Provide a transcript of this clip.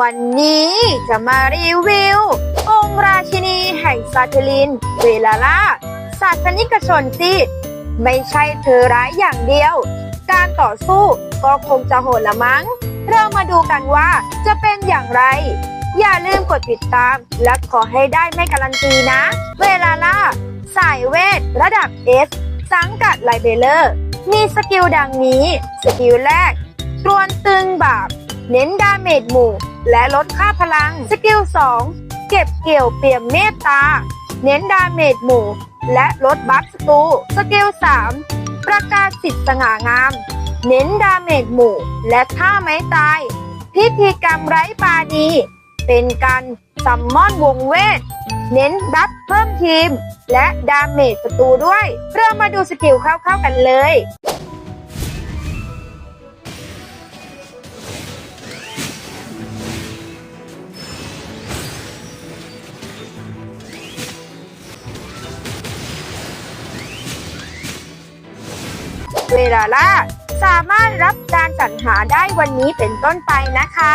วันนี้จะมารีวิว องค์ราชินีแห่งซาเทลิน เวลาล่าศาสนิกชนที่ไม่ใช่เธอร้ายอย่างเดียว การต่อสู้ก็คงจะโหดละมั้ง เรามาดูกันว่าจะเป็นอย่างไร อย่าลืมกดติดตาม และขอให้ได้ไม่การันตีนะ เวลาล่า สายเวทระดับ S สังกัดไลเบเลอร์ มีสกิลดังนี้ สกิลแรกตรวนตึงบาปเน้นดาเมจหมู่ และลดค่าพลัง สกิล 2 เก็บเกี่ยวเปี่ยมเมตตา เน้นดาเมจหมู่ และลดบัฟสตูสกิล 3 ประกาศสิทธิ์สง่างาม เน้นดาเมจหมู่ และท่าไม้ตาย พิธีกรรมไร้ปาดี เป็นการซัมมอนวงเวท เน้นบัฟเพิ่มทีม และดาเมจศัตรูด้วย เรามาดูสกิลเข้าๆกันเลย เวลาล่า สามารถรับการตัดหาได้วันนี้เป็นต้นไปนะคะ